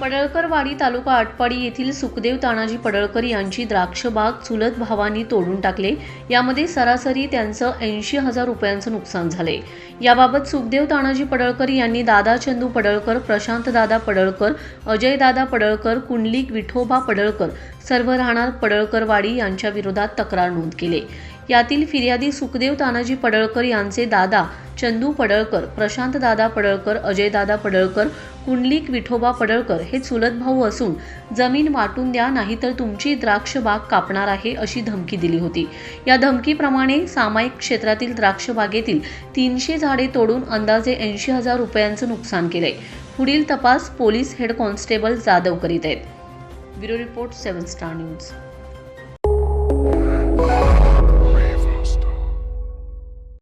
पडळकरवाडी तालुका आटपाडी येथील सुखदेव तानाजी पडळकर यांची द्राक्ष बाग चुलत भावांनी तोडून टाकले. यामध्ये सरासरी त्यांचं ऐंशी हजार रुपयांचं नुकसान झाले. याबाबत सुखदेव तानाजी पडळकर यांनी दादा चंदू पडळकर प्रशांत दादा पडळकर अजय दादा पडळकर कुंडलिक विठोबा पडळकर सर्व राहणार पडळकरवाडी यांच्या विरोधात तक्रार नोंद केली. यातील फिर्यादी सुखदेव तानाजी पडळकर यांचे दादा चंदू पडळकर प्रशांत दादा पडळकर अजय दादा पडळकर कुंडलिक विठोबा पडळकर हे चुलत भाऊ असून जमीन वाटून द्या नाहीतर तुमची द्राक्ष बाग कापणार आहे अशी धमकी दिली होती. या धमकीप्रमाणे सामायिक क्षेत्रातील द्राक्ष बागेतील तीनशे झाडे तोडून अंदाजे ऐंशी हजार रुपयांचं नुकसान केलंय. पुढील तपास पोलीस हेड कॉन्स्टेबल जाधव करीत आहेत. Bureau report seven star news.